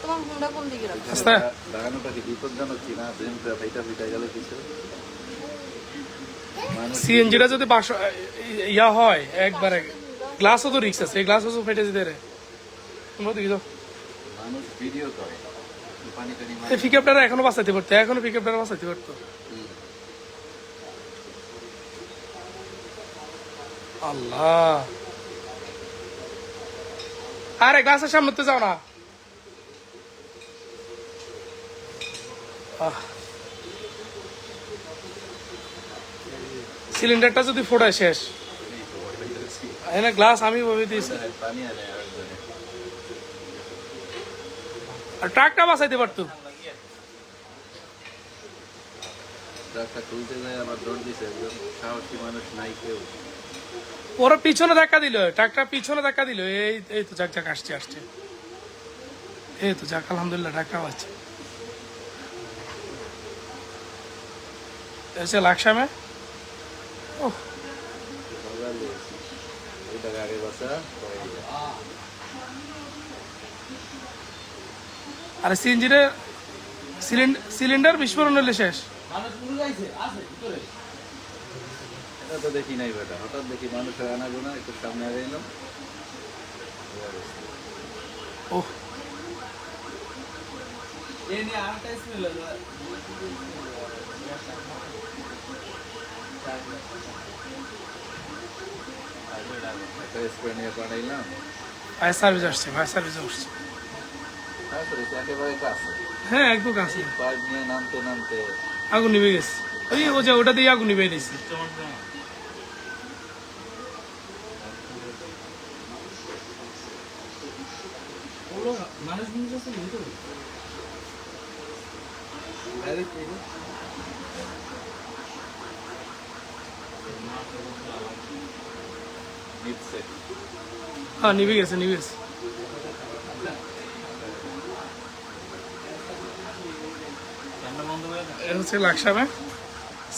তোমার ফোনটা কোন দিকে রাখো? লাগানোটা কি বিপজ্জনক কিনা ফ্রেমটা ফাইটা ফিটা গেলে কিছু। সিএনজিটা যদি বাসো ইয়া হয় একবারে। গ্লাসও তো রিক্স আছে এই গ্লাসও তো ফেটে যেতে রে তোমরা দেখি যাও। মানুষ ভিডিও করে এই পিকআপটা এখনও বাঁচাইতে পারতো এখনও পিকআপটা বাঁচাইতে পারতো। আল্লাহ। আরে গ্লাসের সামনে তো যাও না। সিলিন্ডারটা যদি ফোটায় শেষ। এনে গ্লাস আমি ভাবে দিয়েছি। আর ট্রাকটা বাঁচাইতে পারতো। ট্রাকটা তুলতে যায়, আবার দৌড় দিছে সাহসী মানুষ নাই কেউ। ওরা পিছনে ধাক্কা দিল ট্রাকটা পিছনে ধাক্কা দিল, এই এই তো যাক যাক, আসছে আসছে। এই তো যাক, আলহামদুলিল্লাহ ট্রাকটা আছে। এসে লাকসামে। আর সিএনজিরে সিলিন্ডার বিস্ফোরণ হলে শেষ। এটা তো দেখি নাই বেটা হঠাৎ দেখি মানুষের আনাগোনা একটু সামনে আগে এলাম ও একটা স্প্রে নিয়ে পাঠাইলাম। ফায়ার সার্ভিস আসছে ফায়ার সার্ভিস আসছে তারপরে সে একেবারে কাছে। হ্যাঁ একদম কাছে। পাইপ নিয়ে নামতে নামতে আগুন নিভে গেছে। ওই ওটা দিয়ে আগুন নিভে দিয়েছি। হ্যাঁ নিভে গেছে নিভে গেছে। হচ্ছে লাকসামে।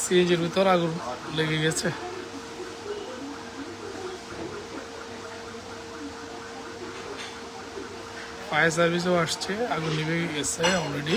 সিএনজির ভিতর আগুন লেগে গেছে। ফায়ার সার্ভিসও আসছে আগুন নিভে গেছে অলরেডি